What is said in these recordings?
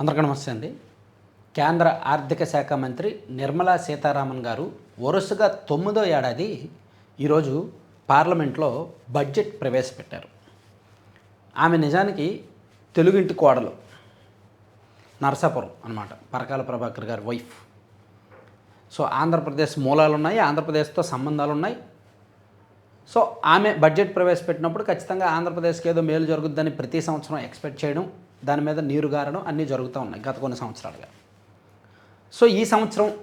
అందరికీ నమస్తే అండి. కేంద్ర ఆర్థిక శాఖ మంత్రి నిర్మలా సీతారామన్ గారు వరుసగా తొమ్మిదో ఏడాది ఈరోజు పార్లమెంట్లో బడ్జెట్ ప్రవేశపెట్టారు. ఆమె నిజానికి తెలుగింటి కోడలు నరసాపురం అనమాట పరకాల ప్రభాకర్ గారి వైఫ్. సో ఆంధ్రప్రదేశ్ మూలాలు ఉన్నాయి ఆంధ్రప్రదేశ్తో సంబంధాలు ఉన్నాయి సో ఆమె బడ్జెట్ ప్రవేశపెట్టినప్పుడు ఖచ్చితంగా ఆంధ్రప్రదేశ్కి ఏదో మేలు జరుగుద్దని ప్రతి సంవత్సరం ఎక్స్పెక్ట్ చేయడం దాని మీద నీరు గారడం అన్నీ జరుగుతూ ఉన్నాయి గత కొన్ని సంవత్సరాలుగా. సో ఈ సంవత్సరం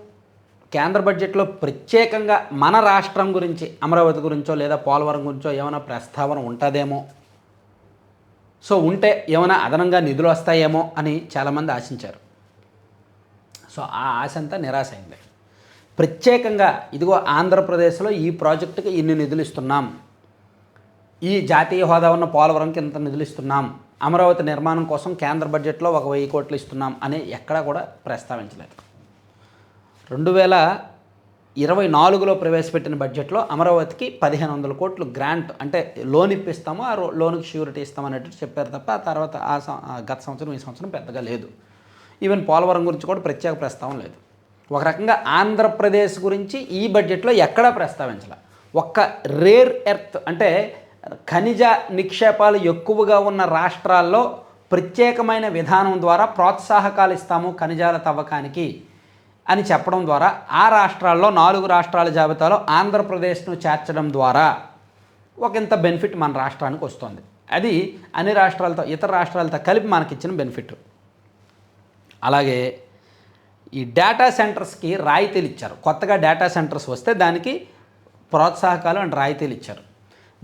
కేంద్ర బడ్జెట్లో ప్రత్యేకంగా మన రాష్ట్రం గురించి అమరావతి గురించో లేదా పోలవరం గురించో ఏమైనా ప్రస్తావన ఉంటుందేమో? సో ఉంటే ఏమైనా అదనంగా నిధులు వస్తాయేమో అని చాలామంది ఆశించారు. సో ఆ ఆశ అంతా నిరాశ అయింది ప్రత్యేకంగా ఇదిగో ఆంధ్రప్రదేశ్లో ఈ ప్రాజెక్టుకి ఇన్ని నిధులు ఇస్తున్నాం. ఈ జాతీయ హోదా ఉన్న పోలవరంకి ఇంత నిధులు ఇస్తున్నాం. అమరావతి నిర్మాణం కోసం కేంద్ర బడ్జెట్లో ఒక వెయ్యి కోట్లు ఇస్తున్నాం అని ఎక్కడా కూడా ప్రస్తావించలేదు. రెండు వేల ఇరవై నాలుగులో ప్రవేశపెట్టిన బడ్జెట్లో అమరావతికి పదిహేను వందల కోట్లు గ్రాంట్ అంటే లోన్ ఇప్పిస్తాము ఆ లోన్కి ష్యూరిటీ ఇస్తామన్నట్టు చెప్పారు తప్ప ఆ తర్వాత ఆ సం- ఆ గత సంవత్సరం ఈ సంవత్సరం పెద్దగా లేదు. ఈవెన్ పోలవరం గురించి కూడా ప్రత్యేక ప్రస్తావన లేదు. ఒక రకంగా ఆంధ్రప్రదేశ్ గురించి ఈ బడ్జెట్లో ఎక్కడా ప్రస్తావించాల. ఒక్క రేర్ ఎర్త్ అంటే ఖనిజ నిక్షేపాలు ఎక్కువగా ఉన్న రాష్ట్రాల్లో ప్రత్యేకమైన విధానం ద్వారా ప్రోత్సాహకాలు ఇస్తాము ఖనిజాల తవ్వకానికి అని చెప్పడం ద్వారా ఆ రాష్ట్రాల్లో నాలుగు రాష్ట్రాల జాబితాలో ఆంధ్రప్రదేశ్ను చేర్చడం ద్వారా ఒకంత బెనిఫిట్ మన రాష్ట్రానికి వస్తుంది. అది అన్ని రాష్ట్రాలతో ఇతర రాష్ట్రాలతో కలిపి మనకిచ్చిన బెనిఫిట్. అలాగే ఈ డేటా సెంటర్స్కి రాయితీలు ఇచ్చారు కొత్తగా డేటా సెంటర్స్ వస్తే దానికి ప్రోత్సాహకాలు అండ్ రాయితీలు ఇచ్చారు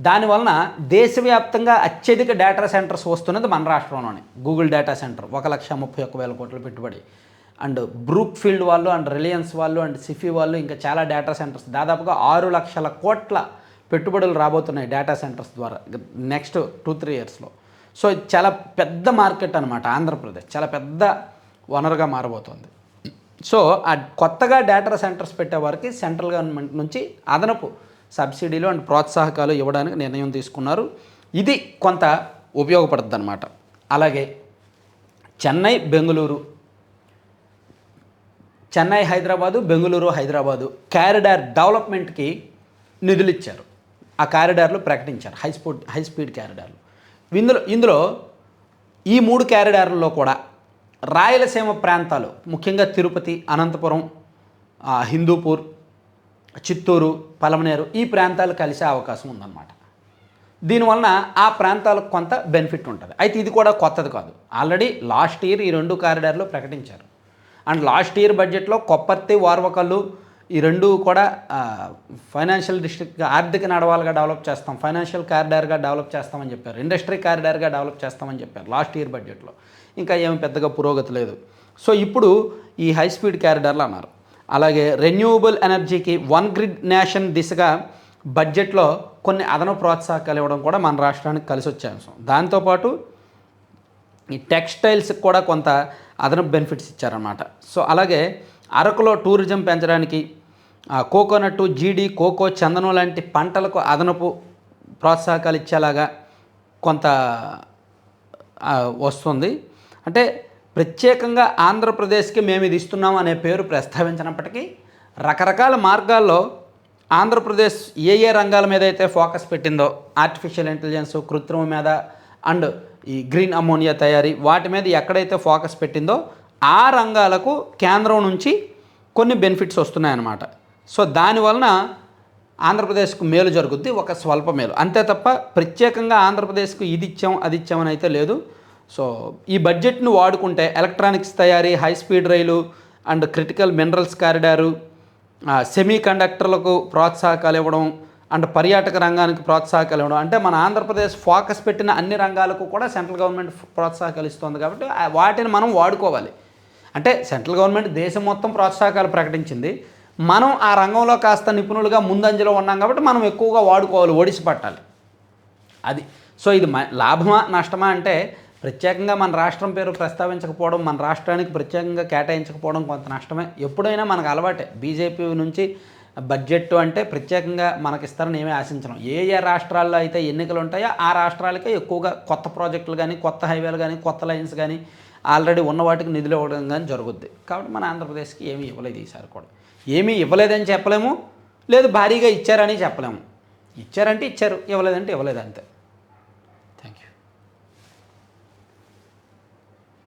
దానివలన దేశవ్యాప్తంగా అత్యధిక డేటా సెంటర్స్ వస్తున్నది మన రాష్ట్రంలోనే. గూగుల్ డేటా సెంటర్ ఒక లక్ష ముప్పై ఒక్క వేల కోట్ల పెట్టుబడి. అండ్ బ్రూక్ ఫీల్డ్ వాళ్ళు అండ్ రిలయన్స్ వాళ్ళు అండ్ సిఫీ వాళ్ళు ఇంకా చాలా డేటా సెంటర్స్ దాదాపుగా ఆరు లక్షల కోట్ల పెట్టుబడులు రాబోతున్నాయి డేటా సెంటర్స్ ద్వారా నెక్స్ట్ టూ త్రీ ఇయర్స్లో సో చాలా పెద్ద మార్కెట్ అనమాట ఆంధ్రప్రదేశ్. చాలా పెద్ద వనరుగా మారబోతోంది. సో ఆ కొత్తగా డేటా సెంటర్స్ పెట్టే వారికి సెంట్రల్ గవర్నమెంట్ నుంచి అదనపు సబ్సిడీలు అండ్ ప్రోత్సాహకాలు ఇవ్వడానికి నిర్ణయం తీసుకున్నారు. ఇది కొంత ఉపయోగపడుతుంది అనమాట అలాగే చెన్నై బెంగళూరు చెన్నై హైదరాబాదు బెంగళూరు హైదరాబాదు క్యారిడార్ డెవలప్మెంట్కి నిధులు ఇచ్చారు. ఆ క్యారిడార్లు ప్రకటించారు. హై స్పీడ్ హై స్పీడ్ క్యారిడార్లు ఇందులో ఇందులో ఈ మూడు క్యారిడార్లలో కూడా రాయలసీమ ప్రాంతాలు ముఖ్యంగా తిరుపతి అనంతపురం హిందూపూర్ చిత్తూరు పలమనేరు ఈ ప్రాంతాలు కలిసే అవకాశం ఉందన్నమాట. దీనివలన ఆ ప్రాంతాలకు కొంత బెనిఫిట్ ఉంటుంది. అయితే ఇది కూడా కొత్తది కాదు. ఆల్రెడీ లాస్ట్ ఇయర్ ఈ రెండు కారిడార్లు ప్రకటించారు. అండ్ లాస్ట్ ఇయర్ బడ్జెట్లో కొప్పర్తి వార్వకల్లు ఈ రెండు కూడా ఫైనాన్షియల్ డిస్ట్రిక్ట్గా ఆర్థిక నడవాలుగా డెవలప్ చేస్తాం ఫైనాన్షియల్ కారిడార్గా డెవలప్ చేస్తామని చెప్పారు ఇండస్ట్రీ కారిడార్గా డెవలప్ చేస్తామని చెప్పారు లాస్ట్ ఇయర్ బడ్జెట్లో. ఇంకా ఏమి పెద్దగా పురోగతి లేదు. సో ఇప్పుడు ఈ హై స్పీడ్ క్యారిడార్లు అన్నారు. అలాగే రెన్యూవబుల్ ఎనర్జీకి వన్ గ్రిడ్ నేషన్ దిశగా బడ్జెట్లో కొన్ని అదనపు ప్రోత్సాహకాలు ఇవ్వడం కూడా మన రాష్ట్రానికి కలిసి వచ్చే అంశం. దాంతోపాటు ఈ టెక్స్టైల్స్కి కూడా కొంత అదనపు బెనిఫిట్స్ ఇచ్చారన్నమాట. సో అలాగే అరకులో టూరిజం పెంచడానికి ఆ, జీడి కోకో చందనం లాంటి పంటలకు అదనపు ప్రోత్సాహకాలు ఇచ్చేలాగా కొంత వస్తుంది. అంటే ప్రత్యేకంగా ఆంధ్రప్రదేశ్కి మేము ఇది ఇస్తున్నాం అనే పేరు ప్రస్తావించినప్పటికీ రకరకాల మార్గాల్లో ఆంధ్రప్రదేశ్ ఏ ఏ రంగాల మీద అయితే ఫోకస్ పెట్టిందో ఆర్టిఫిషియల్ ఇంటెలిజెన్స్ కృత్రిమ మీద అండ్ ఈ గ్రీన్ అమోనియా తయారీ వాటి మీద ఎక్కడైతే ఫోకస్ పెట్టిందో ఆ రంగాలకు కేంద్రం నుంచి కొన్ని బెనిఫిట్స్ వస్తున్నాయన్నమాట. సో దానివలన ఆంధ్రప్రదేశ్కు మేలు జరుగుద్ది ఒక స్వల్ప మేలు. అంతే తప్ప ప్రత్యేకంగా ఆంధ్రప్రదేశ్కు ఇది ఇచ్చాం అది ఇచ్చామని అయితే లేదు. సో ఈ బడ్జెట్ను వాడుకుంటే ఎలక్ట్రానిక్స్ తయారీ high speed rail and critical minerals corridor semi కండక్టర్లకు ప్రోత్సాహకాలు ఇవ్వడం అండ్ పర్యాటక రంగానికి ప్రోత్సాహకాలు ఇవ్వడం. అంటే మన ఆంధ్రప్రదేశ్ ఫోకస్ పెట్టిన అన్ని రంగాలకు కూడా సెంట్రల్ గవర్నమెంట్ ప్రోత్సాహకాలు ఇస్తుంది కాబట్టి వాటిని మనం వాడుకోవాలి. అంటే సెంట్రల్ గవర్నమెంట్ దేశం మొత్తం ప్రోత్సాహకాలు ప్రకటించింది. మనం ఆ రంగంలో కాస్త నిపుణులుగా ముందంజలో ఉన్నాం కాబట్టి మనం ఎక్కువగా వాడుకోవాలి ఓడిసి పట్టాలి. అది. సో ఇది మ- లాభమా నష్టమా అంటే ప్రత్యేకంగా మన రాష్ట్రం పేరు ప్రస్తావించకపోవడం మన రాష్ట్రానికి ప్రత్యేకంగా కేటాయించకపోవడం కొంత నష్టమే. ఎప్పుడైనా మనకు అలవాటే. బీజేపీ నుంచి బడ్జెట్ అంటే ప్రత్యేకంగా మనకి ఇస్తారని ఏమీ ఆశించడం ఏ ఏ రాష్ట్రాల్లో అయితే ఎన్నికలు ఉంటాయో ఆ రాష్ట్రాలకే ఎక్కువగా కొత్త ప్రాజెక్టులు కానీ కొత్త హైవేలు కానీ కొత్త లైన్స్ కానీ ఆల్రెడీ ఉన్న వాటికి నిధులు ఇవ్వడం కానీ జరుగుద్ది. కాబట్టి మన ఆంధ్రప్రదేశ్కి ఏమీ ఇవ్వలేదు ఈసారి కూడా. ఏమీ ఇవ్వలేదని చెప్పలేము. లేదు భారీగా ఇచ్చారని చెప్పలేము. ఇచ్చారంటే ఇచ్చారు. ఇవ్వలేదంటే ఇవ్వలేదు అంతే.